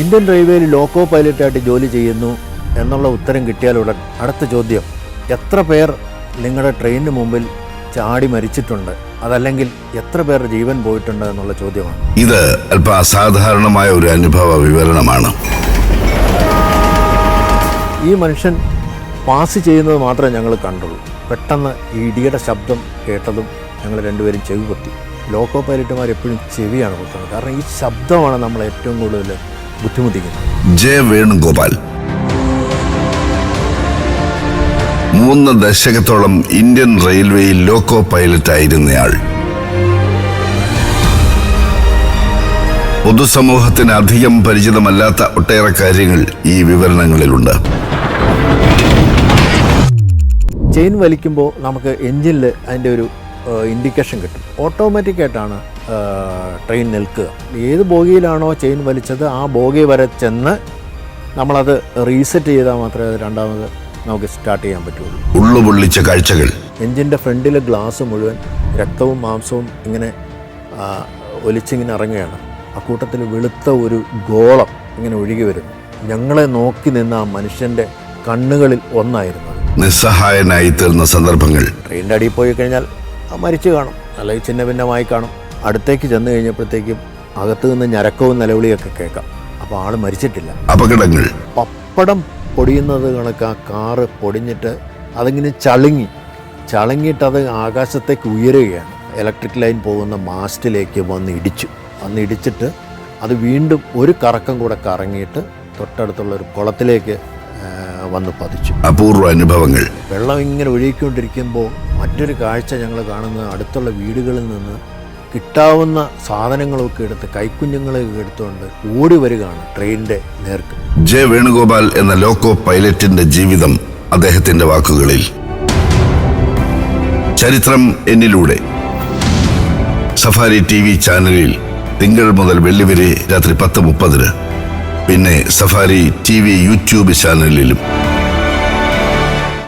Indian റെയിൽവേയിൽ loco പൈലറ്റായിട്ട് ജോലി ചെയ്യുന്നു എന്നുള്ള ഉത്തരം കിട്ടിയാലുടൻ അടുത്ത ചോദ്യം എത്ര പേർ നിങ്ങളുടെ ട്രെയിനിന് മുമ്പിൽ ചാടി മരിച്ചിട്ടുണ്ട്? അതല്ലെങ്കിൽ എത്ര പേരുടെ ജീവൻ പോയിട്ടുണ്ട് എന്നുള്ള ചോദ്യമാണ്. ഇത് അല്പ അസാധാരണമായ ഒരു അനുഭവ വിവരണമാണ്. ഈ മനുഷ്യൻ പാസ് ചെയ്യുന്നത് മാത്രമേ ഞങ്ങൾ കണ്ടുള്ളൂ. പെട്ടെന്ന് ഈ ഇടിയുടെ ശബ്ദം കേട്ടതും ഞങ്ങൾ രണ്ടുപേരും ചെവി പൊത്തി ലോക്കോ പൈലറ്റുമാർ എപ്പോഴും ചെവിയാണ് കൊടുക്കുന്നത് കാരണം ഈ ശബ്ദമാണ് നമ്മൾ ഏറ്റവും കൂടുതൽ ബുദ്ധിമുട്ടിക്കുന്നത് ജെ വേണുഗോപാൽ. മൂന്ന് ദശകത്തോളം ഇന്ത്യൻ റെയിൽവേയിൽ ലോക്കോ പൈലറ്റ് ആയിരുന്നയാൾ പൊതുസമൂഹത്തിന് അധികം പരിചിതമല്ലാത്ത ഒട്ടേറെ കാര്യങ്ങൾ ഈ വിവരണങ്ങളിലുണ്ട്. ചെയിൻ വലിക്കുമ്പോൾ നമുക്ക് എഞ്ചിനിൽ അതിന്റെ ഒരു ഇൻഡിക്കേഷൻ കിട്ടും. ഓട്ടോമാറ്റിക്കായിട്ടാണ് ട്രെയിൻ നിൽക്കുക ഏത് ബോഗിയിലാണോ ചെയിൻ വലിച്ചത് ആ ബോഗി വരെ ചെന്ന് നമ്മളത് റീസെറ്റ് ചെയ്താൽ മാത്രമേ അത് രണ്ടാമത് നമുക്ക് സ്റ്റാർട്ട് ചെയ്യാൻ പറ്റുള്ളൂ. ഉള്ളു പൊള്ളിച്ച കാഴ്ചകൾ. എഞ്ചിന്റെ ഫ്രണ്ടിലെ ഗ്ലാസ് മുഴുവൻ രക്തവും മാംസവും ഇങ്ങനെ ഒലിച്ചിങ്ങനെ ഇറങ്ങുകയാണ്. അക്കൂട്ടത്തിൽ വെളുത്ത ഒരു ഗോളം ഇങ്ങനെ ഒഴുകി വരുന്നു. ഞങ്ങളെ നോക്കി നിന്ന ആ മനുഷ്യന്റെ കണ്ണുകളിൽ ഒന്നായിരുന്നു നിസ്സഹായനായി തീർന്ന സന്ദർഭങ്ങൾ. ട്രെയിനിന്റെ അടിയിൽ പോയി കഴിഞ്ഞാൽ മരിച്ചു കാണും അല്ലെങ്കിൽ ചിന്ന ഭിന്നമായി കാണും. അടുത്തേക്ക് ചെന്ന് കഴിഞ്ഞപ്പോഴത്തേക്കും അകത്ത് നിന്ന് ഞരക്കവും നിലവിളിയൊക്കെ കേൾക്കാം. അപ്പോൾ ആൾ മരിച്ചിട്ടില്ല. അപകടങ്ങൾ. പപ്പടം പൊടിയുന്നത് കണക്ക് ആ കാറ് പൊടിഞ്ഞിട്ട് അതിങ്ങനെ ചളുങ്ങി. ചളുങ്ങിയിട്ട് അത് ആകാശത്തേക്ക് ഉയരുകയാണ്. ഇലക്ട്രിക് ലൈൻ പോകുന്ന മാസ്റ്റിലേക്ക് വന്ന് ഇടിച്ചു. വന്ന് ഇടിച്ചിട്ട് അത് വീണ്ടും ഒരു കറക്കം കൂടെ കറങ്ങിയിട്ട് തൊട്ടടുത്തുള്ള ഒരു കുളത്തിലേക്ക് വന്ന് പതിച്ചു. അപൂർവ അനുഭവങ്ങൾ. വെള്ളം ഇങ്ങനെ ഒഴുകിക്കൊണ്ടിരിക്കുമ്പോൾ മറ്റൊരു കാഴ്ച ഞങ്ങൾ കാണുന്നത് അടുത്തുള്ള വീടുകളിൽ നിന്ന് കിട്ടാവുന്ന സാധനങ്ങളൊക്കെ എടുത്ത് കൈക്കുഞ്ഞുങ്ങളെയൊക്കെ എടുത്തുകൊണ്ട് ഓടി വരികയാണ് ട്രെയിനിന്റെ നേർക്ക്. ജെ വേണുഗോപാൽ എന്ന ലോക്കോ പൈലറ്റിന്റെ ജീവിതം അദ്ദേഹത്തിന്റെ വാക്കുകളിൽ. ചരിത്രം എന്നിലൂടെ. സഫാരി ടി വി ചാനലിൽ തിങ്കൾ മുതൽ വെള്ളി വരെ രാത്രി പത്ത് മുപ്പതിന്. പിന്നെ സഫാരി ടി വി യൂട്യൂബ് ചാനലിലും.